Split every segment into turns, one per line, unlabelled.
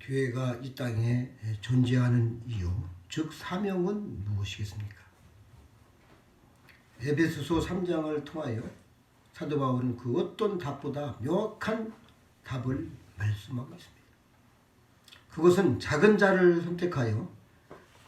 교회가 이 땅에 존재하는 이유, 즉 사명은 무엇이겠습니까? 에베소서 3장을 통하여 사도 바울은 그 어떤 답보다 명확한 답을 말씀하고 있습니다. 그것은 작은 자를 선택하여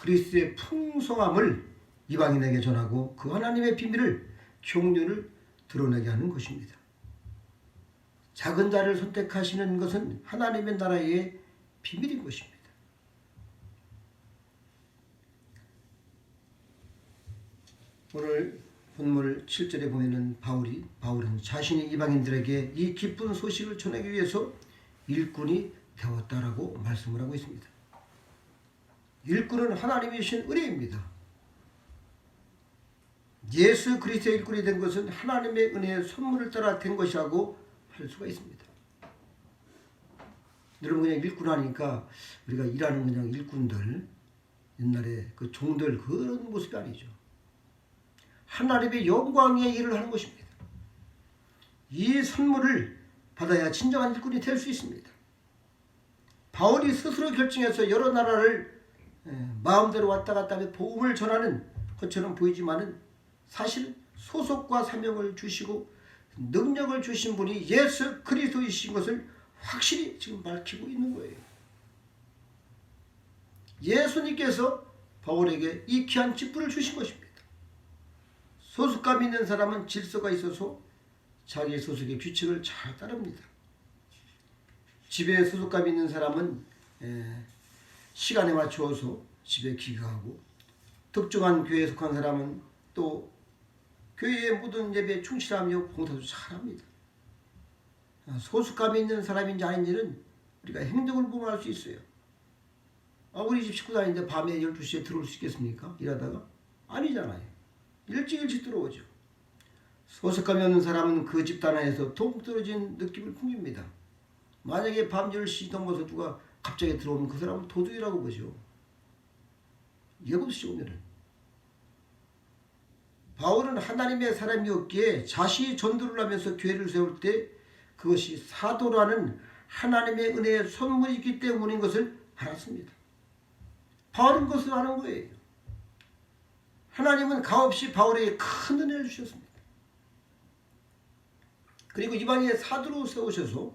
그리스도의 풍성함을 이방인에게 전하고 그 하나님의 비밀을 경륜을 드러내게 하는 것입니다. 작은 자를 선택하시는 것은 하나님의 나라의 비밀인 것입니다. 오늘 본문 7절에 보면은 바울이 바울은 자신이 이방인들에게 이 기쁜 소식을 전하기 위해서 일꾼이 되었다라고 말씀을 하고 있습니다. 일꾼은 하나님이 주신 은혜입니다. 예수 그리스도의 일꾼이 된 것은 하나님의 은혜의 선물을 따라 된 것이라고 할 수가 있습니다. 여러분 그냥 일꾼 하니까 우리가 일하는 그냥 일꾼들 옛날에 그 종들 그런 모습이 아니죠. 하나님의 영광의 일을 하는 것입니다. 이 선물을 받아야 진정한 일꾼이 될 수 있습니다. 바울이 스스로 결정해서 여러 나라를 마음대로 왔다 갔다 하며 복음을 전하는 것처럼 보이지만은 사실 소속과 사명을 주시고 능력을 주신 분이 예수 그리스도이신 것을 확실히 지금 밝히고 있는 거예요. 예수님께서 바울에게 이 귀한 직분을 주신 것입니다. 소속감 있는 사람은 질서가 있어서 자기 소속의 규칙을 잘 따릅니다. 집에 소속감 있는 사람은 시간에 맞추어서 집에 기가하고 특정한 교회에 속한 사람은 또 교회의 모든 예배에 충실하며 봉사도 잘합니다. 소속감이 있는 사람인지 아닌지는 우리가 행동을 보면 알 수 있어요. 아, 우리 집 식구 다니는데 밤에 12시에 들어올 수 있겠습니까? 일하다가? 아니잖아요. 일찍 일찍 들어오죠. 소속감이 없는 사람은 그 집단 안에서 동 떨어진 느낌을 풍깁니다. 만약에 밤 10시 넘어서 누가 갑자기 들어오면 그 사람은 도둑이라고 보죠. 이해보시죠 오늘은. 바울은 하나님의 사람이었기에 자신이 전도를 하면서 교회를 세울 때 그것이 사도라는 하나님의 은혜의 선물이기 때문인 것을 알았습니다. 바울은 그것을 아는 거예요. 하나님은 가없이 바울에게 큰 은혜를 주셨습니다. 그리고 이방인의 사도로 세우셔서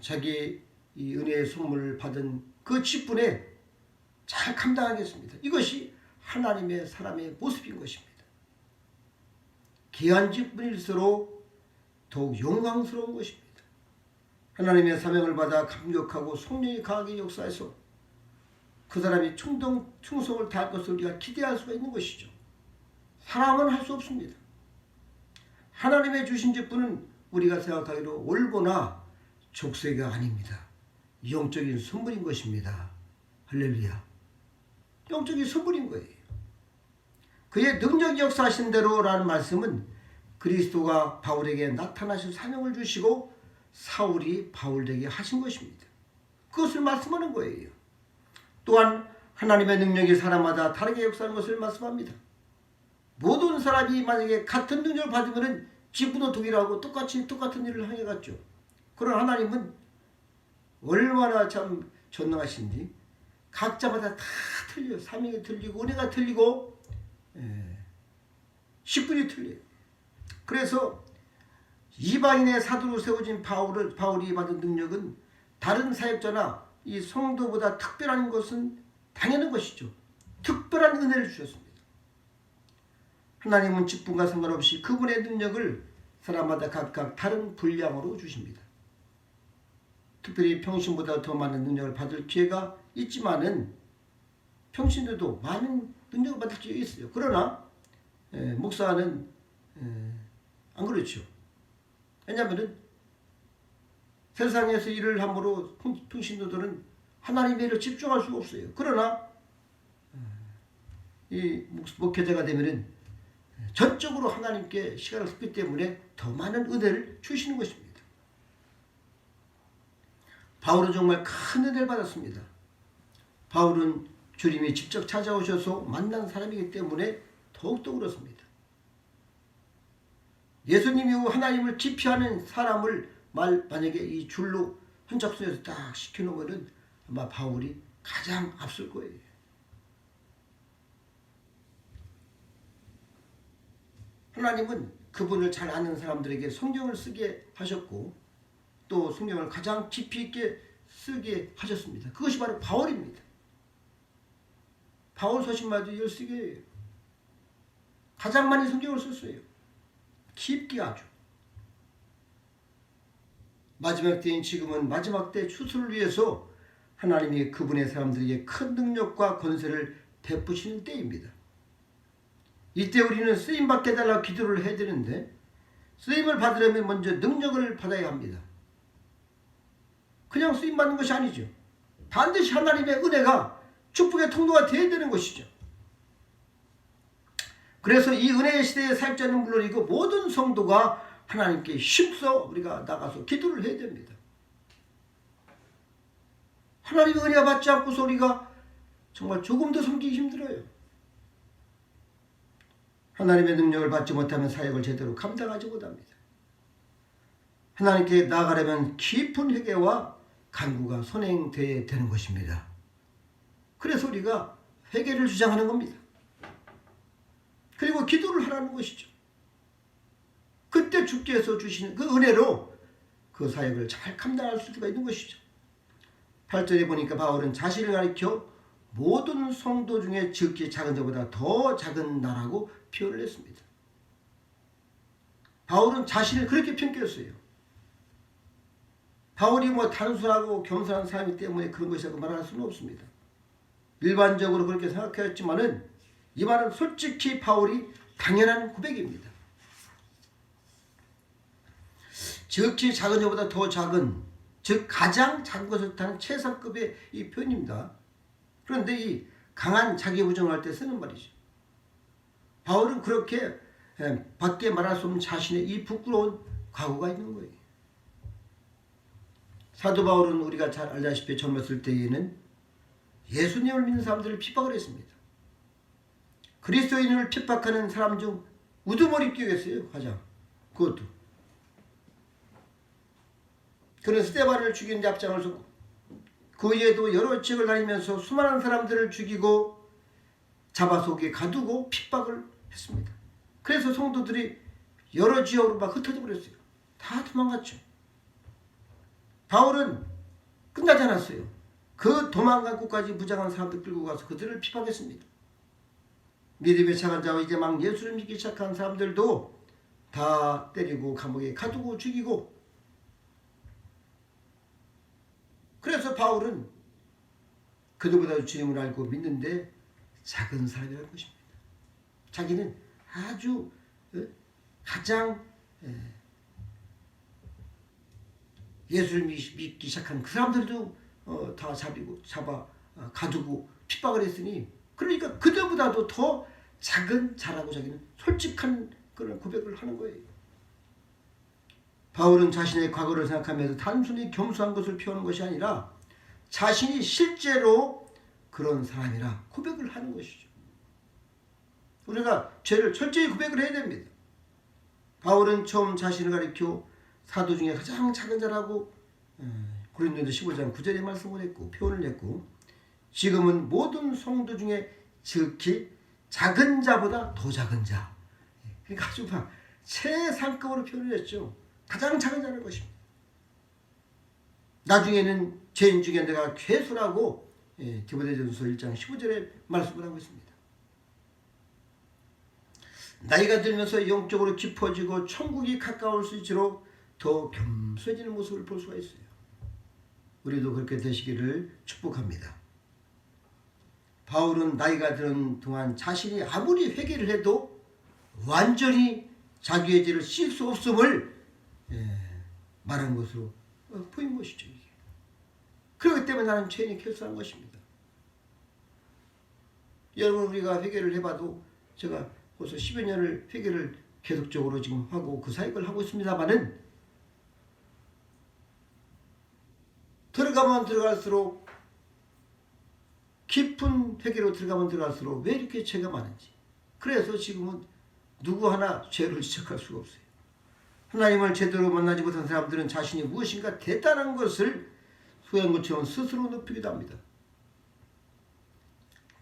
자기 이 은혜의 선물을 받은 그 직분에 잘 감당하겠습니다. 이것이 하나님의 사람의 모습인 것입니다. 귀한 직분일수록 더욱 영광스러운 것입니다. 하나님의 사명을 받아 감격하고 성령이 강하게 역사해서 그 사람이 충동, 충성을 다할 것을 우리가 기대할 수가 있는 것이죠. 사람은 할 수 없습니다. 하나님의 주신 직분은 우리가 생각하기로 올보나 족쇄가 아닙니다. 영적인 선물인 것입니다. 할렐루야. 영적인 선물인 거예요. 그의 능력 역사하신 대로라는 말씀은 그리스도가 바울에게 나타나신 사명을 주시고 사울이 바울에게 하신 것입니다. 그것을 말씀하는 거예요. 또한 하나님의 능력이 사람마다 다르게 역사하는 것을 말씀합니다. 모든 사람이 만약에 같은 능력을 받으면 지분도 동일하고 똑같이 똑같은 일을 행해갔죠. 그러나 하나님은 얼마나 참 전능하신지 각자마다 다 틀려 사명이 틀리고 은혜가 틀리고 예, 식분이 틀려요. 그래서 이방인의 사도로 세워진 바울을 바울이 받은 능력은 다른 사역자나 이 성도보다 특별한 것은 당연한 것이죠. 특별한 은혜를 주셨습니다. 하나님은 직분과 상관없이 그분의 능력을 사람마다 각각 다른 분량으로 주십니다. 특별히 평신보다 더 많은 능력을 받을 기회가 있지만은 평신들도 많은 능력을 받을 기회가 있어요. 그러나 에, 목사는 에, 안 그렇죠. 왜냐하면은 세상에서 일을 함으로 평신도들은 하나님의 일을 집중할 수가 없어요. 그러나 이 목회자가 되면은 전적으로 하나님께 시간을 쏟기 때문에 더 많은 은혜를 주시는 것입니다. 바울은 정말 큰 은혜를 받았습니다. 바울은 주님이 직접 찾아오셔서 만난 사람이기 때문에 더욱더 그렇습니다. 예수님이 하나님을 기피하는 사람을 말 만약에 이 줄로 한 작순에서 딱 시켜놓으면은 아마 바울이 가장 앞설 거예요. 하나님은 그분을 잘 아는 사람들에게 성경을 쓰게 하셨고 또 성경을 가장 깊이 있게 쓰게 하셨습니다. 그것이 바로 바울입니다. 바울 서신마도 13개예요. 가장 많이 성경을 썼어요. 깊게 아주. 마지막 때인 지금은 마지막 때 추수를 위해서 하나님이 그분의 사람들에게 큰 능력과 권세를 베푸시는 때입니다. 이때 우리는 쓰임 받게 달라 기도를 해야 되는데 쓰임을 받으려면 먼저 능력을 받아야 합니다. 그냥 쓰임 받는 것이 아니죠. 반드시 하나님의 은혜가 축복의 통로가 되어야 되는 것이죠. 그래서 이 은혜의 시대에 살 자는 물론이고 모든 성도가 하나님께 힘써 우리가 나가서 기도를 해야 됩니다. 하나님의 은혜가 받지 않고서 우리가 정말 조금도 섬기기 힘들어요. 하나님의 능력을 받지 못하면 사역을 제대로 감당하지 못합니다. 하나님께 나아가려면 깊은 회개와 간구가 선행돼야 되는 것입니다. 그래서 우리가 회개를 주장하는 겁니다. 그리고 기도를 하라는 것이죠. 그때 주께서 주시는 그 은혜로 그 사역을 잘 감당할 수가 있는 것이죠. 8절에 보니까 바울은 자신을 가리켜 모든 성도 중에 즉기 작은 자보다 더 작은 나라고 표현을 했습니다. 바울은 자신을 그렇게 평가했어요. 바울이 뭐 단순하고 겸손한 사람이기 때문에 그런 것이라고 말할 수는 없습니다. 일반적으로 그렇게 생각했지만은 이 말은 솔직히 바울이 당연한 고백입니다. 즉히 작은 자보다 더 작은 즉 가장 작은 것을 뜻하는 최상급의 이 표현입니다. 그런데 이 강한 자기 부정할 때 쓰는 말이죠. 바울은 그렇게 예, 밖에 말할 수 없는 자신의 이 부끄러운 과거가 있는 거예요. 사도 바울은 우리가 잘 알다시피 젊었을 때에는 예수님을 믿는 사람들을 핍박을 했습니다. 그리스도인을 핍박하는 사람 중 우두머리 뛰겠어요. 가장 그것도. 그는 스테반을 데 앞장을 섰고 그 외에도 여러 지역을 다니면서 수많은 사람들을 죽이고 잡아 속에 가두고 핍박을 했습니다. 그래서 성도들이 여러 지역으로 막 흩어져 버렸어요. 다 도망갔죠. 바울은 끝나지 않았어요. 그 도망간 곳까지 무장한 사람들 끌고 가서 그들을 핍박했습니다. 믿음의 착한 자와 이제 막 예수를 믿기 시작한 사람들도 다 때리고 감옥에 가두고 죽이고 그래서 바울은 그들보다 주님을 알고 믿는데 작은 사람이라는 것입니다. 자기는 아주 어, 가장 예수를 믿기 시작한 그 사람들도 어, 다 잡이고 잡아 어, 가두고 핍박을 했으니 그러니까 그들보다도 더 작은 자라고 자기는 솔직한 그런 고백을 하는 거예요. 바울은 자신의 과거를 생각하면서 단순히 겸손한 것을 표하는 것이 아니라 자신이 실제로 그런 사람이라 고백을 하는 것이죠. 우리가 죄를 철저히 고백을 해야 됩니다. 바울은 처음 자신을 가리켜 사도 중에 가장 작은 자라고 고린도서 15장 9절에 말씀을 했고 표현을 했고 지금은 모든 성도 중에 즉히 작은 자보다 더 작은 자 그러니까 아주 막 최상급으로 표현을 했죠. 가장 작은 자는 것입니다. 나중에는 죄인 중에 내가 괴수라고 예, 디모데전서 1장 15절에 말씀을 하고 있습니다. 나이가 들면서 영적으로 깊어지고 천국이 가까울 수 있도록 더 겸손해지는 모습을 볼 수가 있어요. 우리도 그렇게 되시기를 축복합니다. 바울은 나이가 드는 동안 자신이 아무리 회개를 해도 완전히 자기의 죄를 씻을 수 없음을 예, 말한 것으로 어, 보인 것이죠. 이게. 그렇기 때문에 나는 죄인이 결사한 것입니다. 여러분 우리가 회개를 해봐도 제가 벌써 10여 년을 회개를 계속적으로 지금 하고 그 사역을 하고 있습니다만은 들어가면 들어갈수록 깊은 회개로 들어가면 들어갈수록 왜 이렇게 죄가 많은지 그래서 지금은 누구 하나 죄를 지적할 수가 없어요. 하나님을 제대로 만나지 못한 사람들은 자신이 무엇인가 대단한 것을 후회한 것처럼 스스로 높이기도 합니다.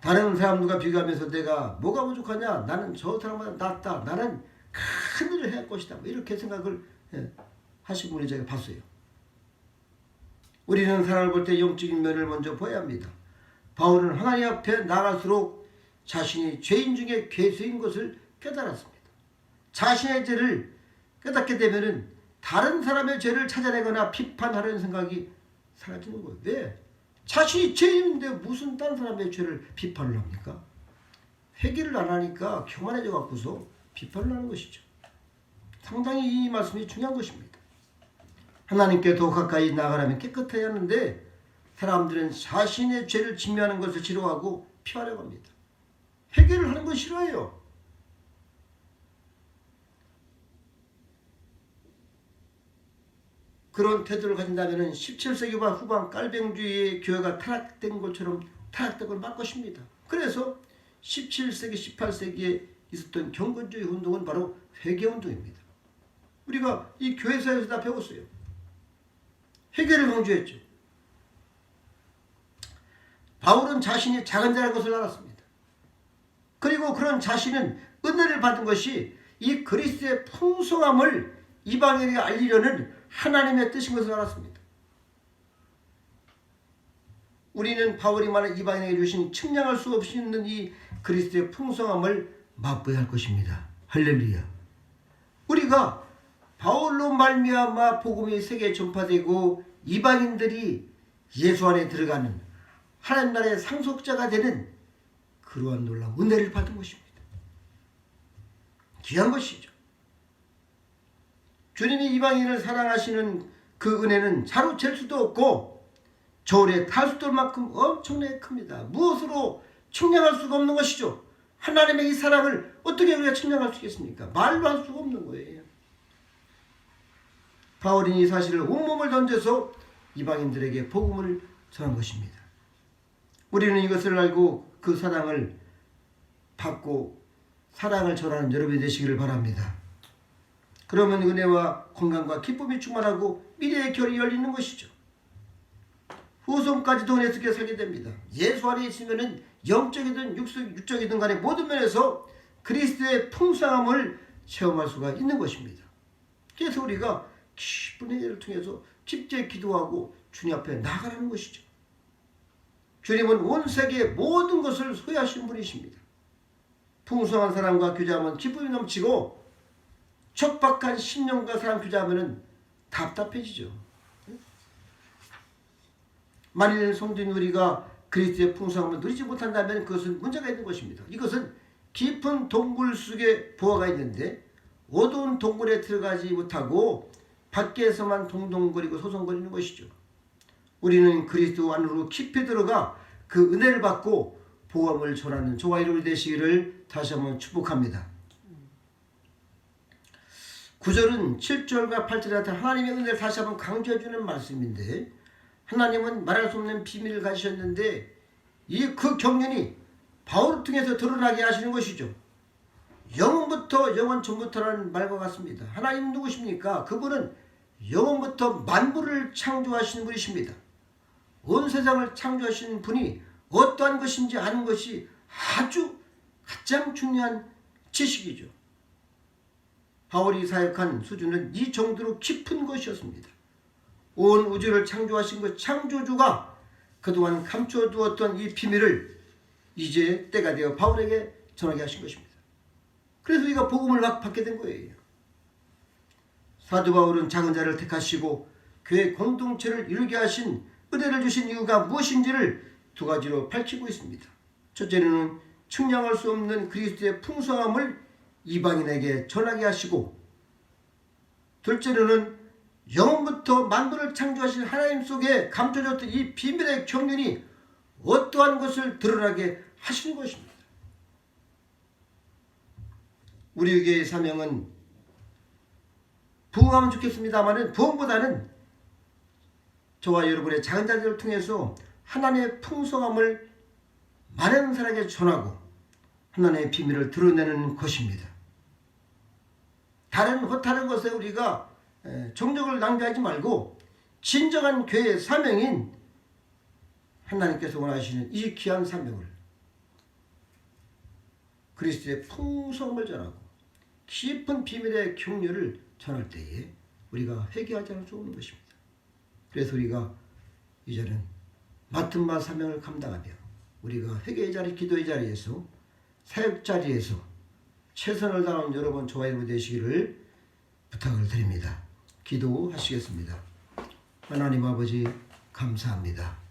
다른 사람들과 비교하면서 내가 뭐가 부족하냐? 나는 저 사람보다 낫다. 나는 큰 일을 해야 할 것이다. 뭐 이렇게 생각을 예, 하신 분이 제가 봤어요. 우리는 사람을 볼 때 영적인 면을 먼저 보아야 합니다. 바울은 하나님 앞에 나갈수록 자신이 죄인 중에 괴수인 것을 깨달았습니다. 자신의 죄를 깨닫게 되면은 다른 사람의 죄를 찾아내거나 비판하려는 생각이 사라지는 거예요. 왜? 자신이 죄인인데 무슨 다른 사람의 죄를 비판을 합니까? 회개를 안 하니까 교만해져 갖고서 비판을 하는 것이죠. 상당히 이 말씀이 중요한 것입니다. 하나님께 더 가까이 나가려면 깨끗해야 하는데 사람들은 자신의 죄를 직면하는 것을 싫어하고 피하려고 합니다. 회개를 하는 건 싫어해요. 그런 태도를 가진다면 17세기와 후반 깔뱅주의의 교회가 타락된 것처럼 타락된 걸 막 것입니다. 그래서 17세기, 18세기에 있었던 경건주의 운동은 바로 회개운동입니다. 우리가 이 교회사에서 다 배웠어요. 회개를 강조했죠. 바울은 자신이 작은 자라는 것을 알았습니다. 그리고 그런 자신은 은혜를 받은 것이 이 그리스도의 풍성함을 이방인에게 알리려는 하나님의 뜻인 것을 알았습니다. 우리는 바울이 말한 이방인에게 주신 측량할 수 없이 있는 이 그리스도의 풍성함을 맛보야 할 것입니다. 할렐루야. 우리가 바울로 말미암아 복음이 세계에 전파되고 이방인들이 예수 안에 들어가는 하나님 나라의 상속자가 되는 그러한 놀라운 은혜를 받은 것입니다. 귀한 것이죠. 주님이 이방인을 사랑하시는 그 은혜는 자로 잴 수도 없고 저울에 탈 수도 만큼 엄청나게 큽니다. 무엇으로 측량할 수가 없는 것이죠. 하나님의 이 사랑을 어떻게 우리가 측량할 수 있겠습니까? 말로 할 수가 없는 거예요. 바울이 이 사실을 온몸을 던져서 이방인들에게 복음을 전한 것입니다. 우리는 이것을 알고 그 사랑을 받고 사랑을 전하는 여러분이 되시기를 바랍니다. 그러면 은혜와 건강과 기쁨이 충만하고 미래의 결이 열리는 것이죠. 후손까지도 은혜스럽게 살게 됩니다. 예수 안에 있으면은 영적이든 육적, 육적이든 간에 모든 면에서 그리스도의 풍성함을 체험할 수가 있는 것입니다. 그래서 우리가 기쁜 은혜를 통해서 집제 기도하고 주님 앞에 나가라는 것이죠. 주님은 온 세계 모든 것을 소유하신 분이십니다. 풍성한 사람과 교제하면 기쁨이 넘치고 척박한 신령과 사람 교제하면 답답해지죠. 만일 성도인 우리가 그리스도의 풍성함을 누리지 못한다면 그것은 문제가 있는 것입니다. 이것은 깊은 동굴 속에 보화가 있는데 어두운 동굴에 들어가지 못하고 밖에서만 동동거리고 소송거리는 것이죠. 우리는 그리스도 안으로 깊이 들어가 그 은혜를 받고 보험을 전하는 저와 여러분 되시기를 다시 한번 축복합니다. 9절은 7절과 8절에 나타 하나님의 은혜를 다시 한번 강조해주는 말씀인데 하나님은 말할 수 없는 비밀을 가지셨는데 이 그 경륜이 바울을 통해서 드러나게 하시는 것이죠. 영원부터 영원 전부터라는 말과 같습니다. 하나님 누구십니까? 그분은 영원부터 만물을 창조하시는 분이십니다. 온 세상을 창조하신 분이 어떠한 것인지 아는 것이 아주 가장 중요한 지식이죠. 바울이 사역한 수준은 이 정도로 깊은 것이었습니다. 온 우주를 창조하신 그 창조주가 그동안 감춰두었던 이 비밀을 이제 때가 되어 바울에게 전하게 하신 것입니다. 그래서 우리가 복음을 받게 된 거예요. 사도 바울은 작은 자를 택하시고 교회 공동체를 이루게 하신 은혜를 주신 이유가 무엇인지를 두 가지로 밝히고 있습니다. 첫째는 측량할 수 없는 그리스도의 풍성함을 이방인에게 전하게 하시고 둘째로는 영원부터 만물을 창조하신 하나님 속에 감춰졌던 이 비밀의 경륜이 어떠한 것을 드러나게 하시는 것입니다. 우리 에게의 사명은 부흥하면 좋겠습니다만은 부흥보다는 저와 여러분의 작은 자들을 통해서 하나님의 풍성함을 많은 사람에게 전하고 하나님의 비밀을 드러내는 것입니다. 다른 허탈한 것에 우리가 정력을 낭비하지 말고 진정한 교회의 사명인 하나님께서 원하시는 이 귀한 사명을 그리스도의 풍성을 전하고 깊은 비밀의 경륜을 전할 때에 우리가 회개하지 않을 수 없는 것입니다. 그래서 우리가 이제는 맡은 바 사명을 감당하며 우리가 회개의 자리, 기도의 자리에서 사역 자리에서 최선을 다하는 여러분 저와 여러분 되시기를 부탁을 드립니다. 기도하시겠습니다. 하나님 아버지 감사합니다.